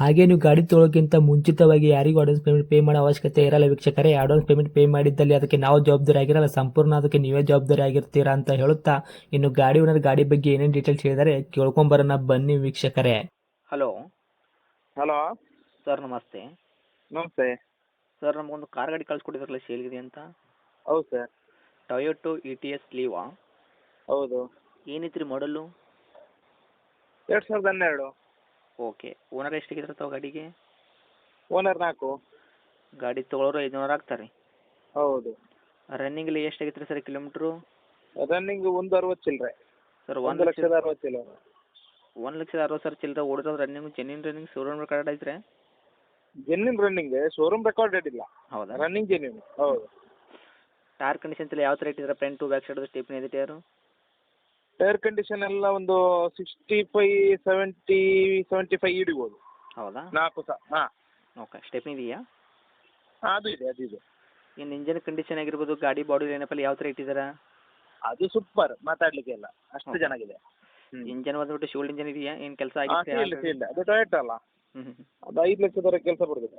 ಹಾಗೆ ನೀವು ಗಾಡಿ ತೊಳೋಕ್ಕಿಂತ ಮುಂಚಿತವಾಗಿ ಯಾರಿಗೂ ಅಡ್ವಾನ್ಸ್ ಪೇಮೆಂಟ್ ಪೇ ಮಾಡೋ ಅವಶ್ಯಕತೆ ಇರಲ್ಲ ವೀಕ್ಷಕರೇ. ಅಡ್ವಾನ್ಸ್ ಪೇಮೆಂಟ್ ಪೇ ಮಾಡಿದ್ದಲ್ಲಿ ಅದಕ್ಕೆ ನಾವು ಜವಾಬ್ದಾರಿ ಆಗಿರಲ್ಲ. ಸಂಪೂರ್ಣ ಅದಕ್ಕೆ ನೀವೇ ಜವಾಬ್ದಾರಿ ಆಗಿರ್ತೀರಾ ಅಂತ ಹೇಳುತ್ತಾ ಇನ್ನು ಗಾಡಿ ಓನರ್ ಗಾಡಿ ಬಗ್ಗೆ ಏನೇನು ಡೀಟೇಲ್ಸ್ ಹೇಳಿದರೆ ಕೇಳ್ಕೊಂಬರೋಣ ಬನ್ನಿ ವೀಕ್ಷಕರೇ. ಹಲೋ ಹಲೋ ಸರ್ ನಮಸ್ತೆ. ನಮಸ್ತೆ. ಸರ್ ನಮಗೊಂದು ಕಾರ್ ಗಾಡಿ ಕಳಿಸ್ಕೊಟ್ಟಿದ್ರಲ್ಲ ಸೇಲ್ಗಿದೆ ಅಂತ? ಹೌದು sir. Toyota Etios Liva ಹೌದು. ಏನೈತ್ರಿ ಮಾಡಲ್ಲು ಎರಡು ಸಾವಿರದ ಹನ್ನೆರಡು. ಓಕೆ. ಓನರ್ ಎಷ್ಟಾಗಿದ್ರೆ ತಾವು ಗಾಡಿಗೆ? ಓನರ್ ನಾಲ್ಕು. ಗಾಡಿ ತೊಗೊಳೋರು ಐದುನೂರು ಆಗ್ತಾರೆ. ಹೌದು. ರನ್ನಿಂಗಲ್ಲಿ ಎಷ್ಟಾಗೈತ್ರಿ ಸರ್ ಕಿಲೋಮೀಟ್ರು ರನ್ನಿಂಗ್ ಒಂದು ಅರವತ್ತು ಚಿಲ್ಲರೆ ಸರ್ ಒಂದು ಲಕ್ಷದ ಅರವತ್ತು ಚಿಲ್ಲರೆ ಒಂದು ಲಕ್ಷದ ಅರವತ್ತು ಸಾವಿರ ಚಿಲ್ಲರೆ ಓಡಿದ್ರೆ running genuine running showroom record ಐತ್ರಿ? ಜೆನ್ಯೂನ್ ರನ್ನಿಂಗ್ ಶೋರೂಮ್ ರೆಕಾರ್ಡೆಡ್ ಇಲ್ಲ. ಹೌದಾ? ರನ್ನಿಂಗ್ ಜೆನ್ಯೂನ್ ಹೌದು. ಟೈರ್ ಕಂಡೀಷನ್ ಎಲ್ಲ ಯಾವ ಥರ ಇಟ್ಟಿದ್ರೆ front to back side stepney ಇದೆ ಟೈರು ಟೈರ್ ಕಂಡೀಷನ್ ಎಲ್ಲ ಒಂದು sixty five seventy seventy five ಹಿಡಿಬೋದು. ಹೌದಾ? ನಾಲ್ಕು ಸಹ ಹಾಂ. ಓಕೆ ಸ್ಟೆಪ್ನಿ ಇದೆಯಾ? ಅದು ಇದೆ ಅದು ಇದೆ. ಇನ್ನು ಇಂಜನ್ ಕಂಡೀಷನ್ ಆಗಿರ್ಬೋದು ಗಾಡಿ ಬಾಡಿ ಲೈನಪ್ಪಲ್ಲಿ ಯಾವ ಥರ ಇಟ್ಟಿದ್ದೀರಾ? ಅದು ಸೂಪರ್ ಮಾತಾಡ್ಲಿಕ್ಕೆ ಇಲ್ಲ. ಅಷ್ಟು? ಚೆನ್ನಾಗಿದೆ. ಇಂಜನ್ ಬಂದ್ಬಿಟ್ಟು ಶೋಲ್ಡ್ ಇಂಜನ್ ಇದೆಯಾ? ಏನು ಕೆಲಸ ಆಗಿದೆ ಅದು ಟೊಯೋಟ ಅಲ್ಲ. ಅದು ಐದು ಲಕ್ಷದವರೆಗೆ ಕೆಲಸ ಬರ್ತದೆ.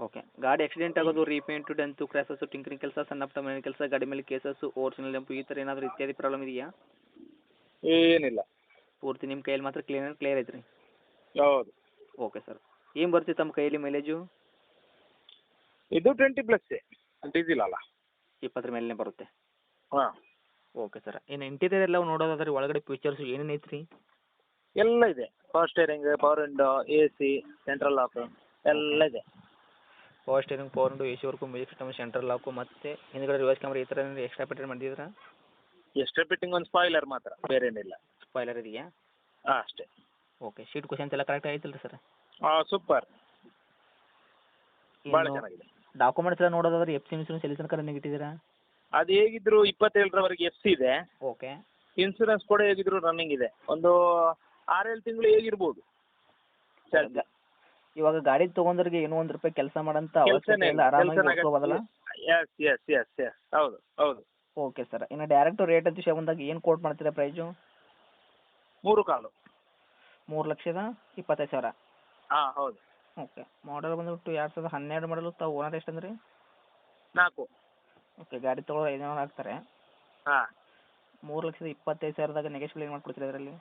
ಓಕೆ ಗಾಡಿ ಆಕ್ಸಿಡೆಂಟ್ ಆಗೋದು ರೀಪೇಂಟ್ ಡೆಂತು ಕ್ರ್ಯಾಸಸ್ಸು ಟಿಂಕರಿಂಗ್ ಕೆಲಸ ಸಣ್ಣ ಪುಟ್ಟ ಮನೆ ಕೆಲಸ ಗಾಡಿ ಮೇಲೆ ಕೇಸಸ್ ಓರಿಜಿನಲ್ ಎಂಪು ಈ ಥರ ಏನಾದರೂ ಇತ್ಯಾದಿ ಪ್ರಾಬ್ಲಮ್ ಇದೆಯಾ? ಏನಿಲ್ಲ. ಪೂರ್ತಿ ನಿಮ್ಮ ಕೈಯಲ್ಲಿ ಮಾತ್ರ ಕ್ಲೀನ್ ಆ್ಯಂಡ್ ಕ್ಲಿಯರ್ ಐತ್ರಿ. ಹೌದು. ಓಕೆ ಸರ್ ಏನು ಬರ್ತೀವಿ ತಮ್ಮ ಕೈಯಲ್ಲಿ ಮೈಲೇಜು ಇದು ಟ್ವೆಂಟಿ ಪ್ಲಸ್ ಡೀಸಿಲ್ ಅಲ್ಲ. ಇಪ್ಪತ್ತರ ಮೇಲೆ ಬರುತ್ತೆ. ಹಾಂ. ಓಕೆ ಸರ್ ಏನು ಇಂಟೀರಿಯರ್ ಎಲ್ಲ ನೋಡೋದಾದ್ರೆ ಒಳಗಡೆ ಫೀಚರ್ಸ್ ಏನೇನು ಐತ್ರಿ? ಎಲ್ಲ ಇದೆ. Power steering power window A C central lock ಎಲ್ಲ ಇದೆ. Power steering power window A C work music system central lock ಮತ್ತು ಹಿಂದ್ಗಡೆ ರಿವರ್ಸ್ ಕ್ಯಾಮ್ರಾ ಈ ಥರ ಏನಾದ್ರು ಎಕ್ಸ್ಟ್ರಾ ಪೇಟರ್ ಮಾಡಿದ್ದೀರಾ? ಎಷ್ಟೇ ಫಿಟ್ಟಿಂಗ್ ಒಂದು ಸ್ಪಾಯ್ಲರ್ ಮಾತ್ರ ಬೇರೆ ಏನಿಲ್ಲ ಸ್ಪಾಯ್ಲರ್ ಇದೆಯಾ? ಹಾಂ ಅಷ್ಟೇ. ಓಕೆ ಶೀಟ್ ಕ್ವಶನ್ಸ್ ಎಲ್ಲ ಕರೆಕ್ಟ್ ಆಯ್ತಲ್ಲ ಸರ್ ಹಾಂ ಸೂಪರ್ ಭಾಳ ಚೆನ್ನಾಗಿದೆ. ಡಾಕ್ಯುಮೆಂಟ್ಸ್ ಎಲ್ಲ ನೋಡೋದಾದ್ರೆ ಎಫ್ ಸಿ ಇನ್ಸೂರೆನ್ಸ್ ಎಲ್ಲಿ ತನಕ ರನ್ನಿಂಗ್ ಇಟ್ಟಿದ್ದೀರಾ? ಅದು ಹೇಗಿದ್ರು ಇಪ್ಪತ್ತೇಳರವರೆಗೆ ಎಫ್ ಸಿ ಇದೆ. ಓಕೆ ಇನ್ಸೂರೆನ್ಸ್ ಕೂಡ ಹೇಗಿದ್ರು ರನ್ನಿಂಗ್ ಇದೆ. ಒಂದು ಆರೇಳು ತಿಂಗಳು ಹೇಗಿರ್ಬೋದು? ಚಾರ್ಜ್ ಇವಾಗ ಗಾಡಿ ತಗೊಂಡ್ರಿಗೆ ಏನೋ ಒಂದು ರೂಪಾಯಿ ಕೆಲಸ ಮಾಡಂತ ಕೆಲಸನೇ ಅವಶ್ಯಕತೆ ಇಲ್ಲ ಆರಾಮಾಗಿ ಎಸ್ ಎಸ್ ಎಸ್ ಎಸ್ ಹೌದು ಹೌದು. ಓಕೆ ಸರ್ ಇನ್ನು ಡೈರೆಕ್ಟ್ ರೇಟ್ ಅಂತ ವಿಷಯ ಬಂದಾಗ ಏನು ಕೋಟ್ ಮಾಡ್ತೀರಾ ಪ್ರೈಸು ಮೂರು ಕಾಲು. ಮೂರು ಲಕ್ಷದ ಇಪ್ಪತ್ತೈದು ಸಾವಿರ. ಹಾಂ ಹೌದು. ಓಕೆ ಮಾಡಲ್ ಬಂದ್ಬಿಟ್ಟು ಎರಡು ಸಾವಿರದ ಹನ್ನೆರಡು ಮಾಡಲು ತಾವು ಓನರ್ ಎಷ್ಟು ಅಂದ್ರಿ ನಾಲ್ಕು. ಓಕೆ ಗಾಡಿ ತೊಗೊಳೋ ಐದು ಜನ ಆಗ್ತಾರೆ. ಹಾಂ. ಮೂರು ಲಕ್ಷದ ಇಪ್ಪತ್ತೈದು ಸಾವಿರದಾಗ ನೆಗೆಶ್ಬಲ್ ಏನು ಮಾಡ್ಕೊಡ್ತೀರಿ ಅದರಲ್ಲಿ?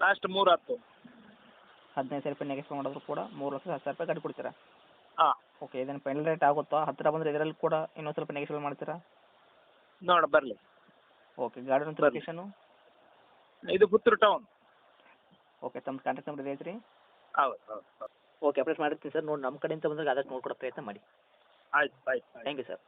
ಲಾಸ್ಟ್ ಮೂರು ಹತ್ತು. ಹದಿನೈದು ಸಾವಿರ ರೂಪಾಯಿ ನೆಗೆಶ್ಬಲ್ ಮಾಡಿದ್ರು ಕೂಡ ಮೂರು ಲಕ್ಷದ ಹತ್ತು ಸಾವಿರ ರೂಪಾಯಿ ಗಾಡಿ ಕೊಡ್ತೀರಾ? ಹಾಂ. ಓಕೆ ಇದನ್ನು ಫೈನಲ್ ರೇಟ್ ಆಗುತ್ತಾ? ಹತ್ತಿರ ಬಂದರೆ ಇದರಲ್ಲಿ ಕೂಡ ಇನ್ನೊಂದು ಸ್ವಲ್ಪ ನೆಗೆಶ್ಬಲ್ ಮಾಡ್ತೀರಾ? ನೋಡ ಬರಲಿ. ಓಕೆ ಗಾಡಿ. ಲೊಕೇಶನು ಇದು ಪುತ್ತೂರು ಟೌನ್ ಓಕೆ ತಮ್ಮ ಕಾಂಟ್ಯಾಕ್ಟ್ ನಂಬರ್ ಐತ್ರಿ ಹೌದು ಹೌದು ಓಕೆ ಅಪ್ಡೇಟ್ ಮಾಡಿರ್ತೀನಿ ಸರ್. ನೋಡಿ ನಮ್ಮ ಕಡೆಯಿಂದ ಬಂದಾಗ ಆದಷ್ಟು ನೋಡ್ಕೊಡೋ ಪ್ರಯತ್ನ ಮಾಡಿ. ಆಯ್ತು ಆಯ್ತು ಥ್ಯಾಂಕ್ ಯು ಸರ್